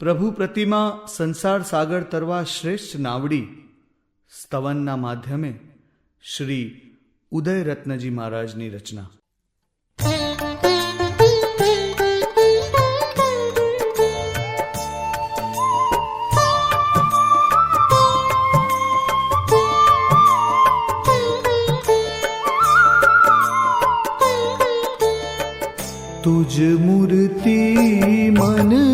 પ્રભુ પ્રતિમા સંસાર સાગર તરવા શ્રેષ્ઠ નાવડી સ્તવનના માધ્યમે શ્રી ઉદય રત્નજી મહારાજની રચના तुझ मूर्ति मन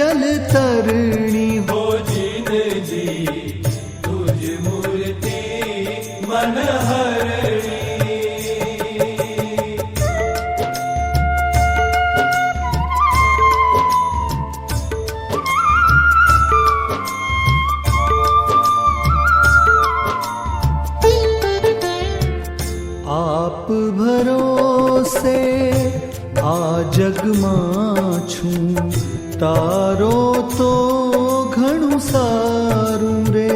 जल तरणी हो जिन जी, तुझ मूर्ति मन हर आप भरोसे आ जग माँ छू। તારો તો ઘણું સારું રે.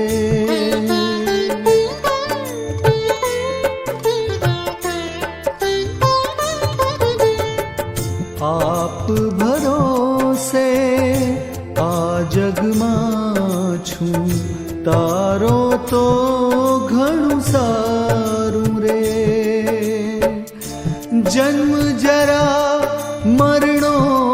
આપ ભરોસે આ જગમાં છું. તારો તો ઘણું સારું રે. જન્મ જરા મરણો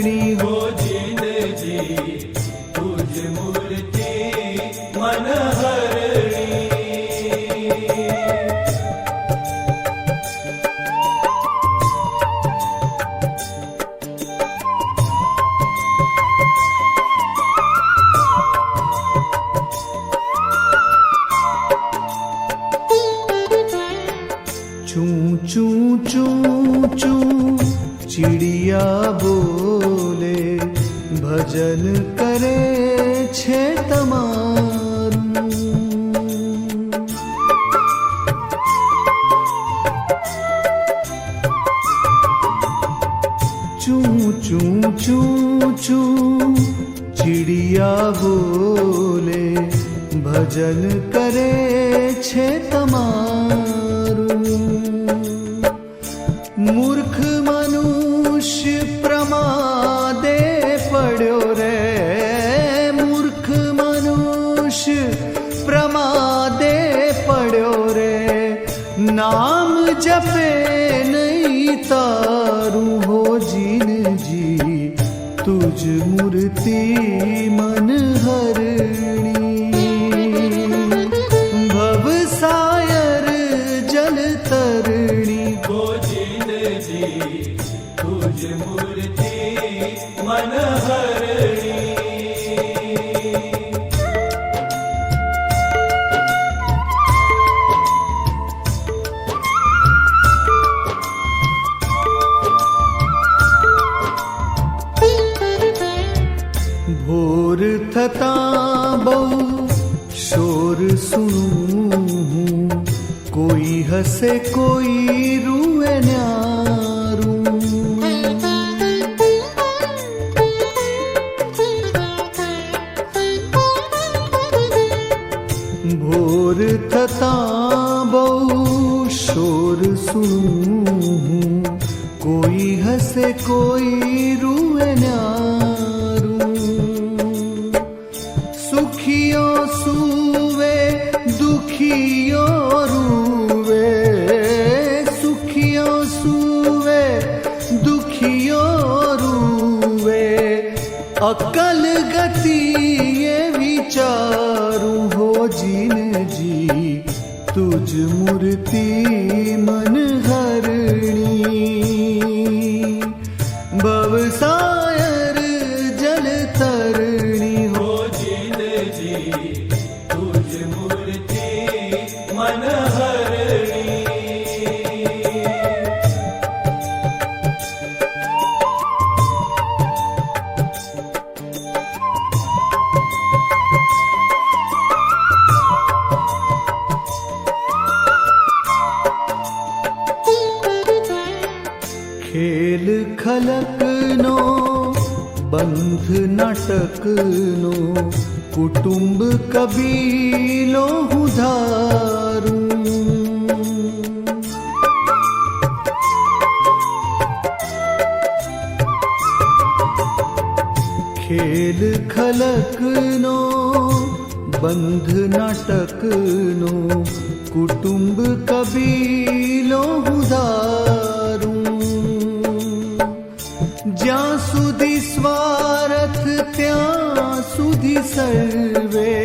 चू चिड़िया बोले, भजन करे छे चू चू चू चू, चिड़िया बोले, भजन करे छे तमारू कुछ प्रमादे पड़ो रे। नाम जपे नहीं तारू हो जिन जी। तुझ मूर्ति सुनू। कोई हंसे कोई रुए न्यारू। भोर थता बहु शोर सुनू। प्यारू हो जिन जी तुझ मूर्ति मन हरणी। बवसायर जल तरणी हो जिन जी तुझ मूर्ति मन हरणी। खेल खलकनो बन्ध नाटक कुटुम्ब कबीलो कविधारुलक खेल खलकनो बन्ध नो कुटुम्ब कबीलो कविधारु સુધી સ્વાર્થ ત્યાં સુધી સર્વે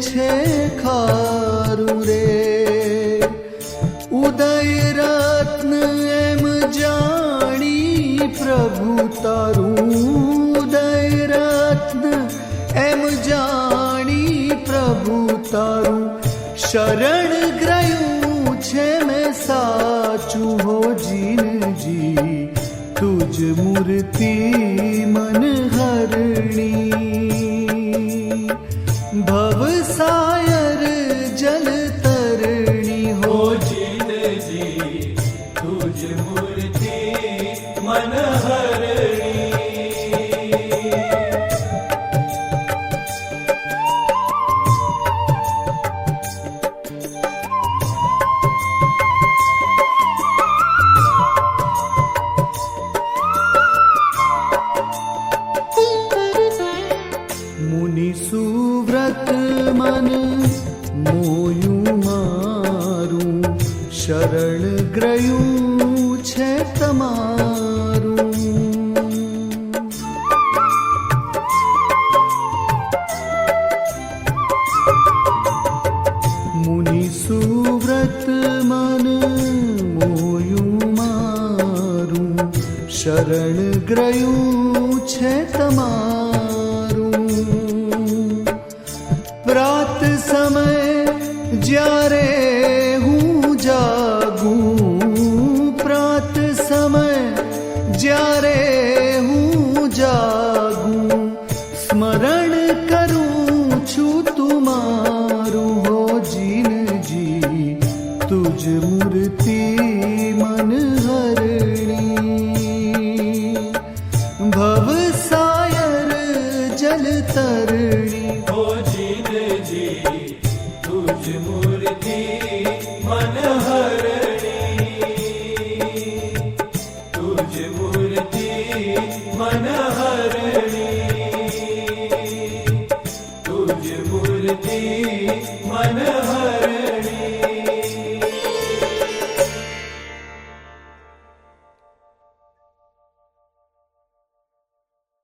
છે ખારું રે. ઉદય રત્ન એમ જાણી પ્રભુ તારું. ઉદય રત્ન એમ જાણી પ્રભુ તારું. શરણ ગ્રયું છે મેં સાચું તુજ મૂર્તિ મન હરણી तुझ मूर्ति જ્યારે હું જાગું, પ્રાત સમય જ્યારે હું જાગું, સ્મરણ કરું છું તુમારું હો જીનજી, તુજ મૂર્તિ મન હરણી तुझ मूर्ति मन हरणी तुझ मूर्ति मन हरणी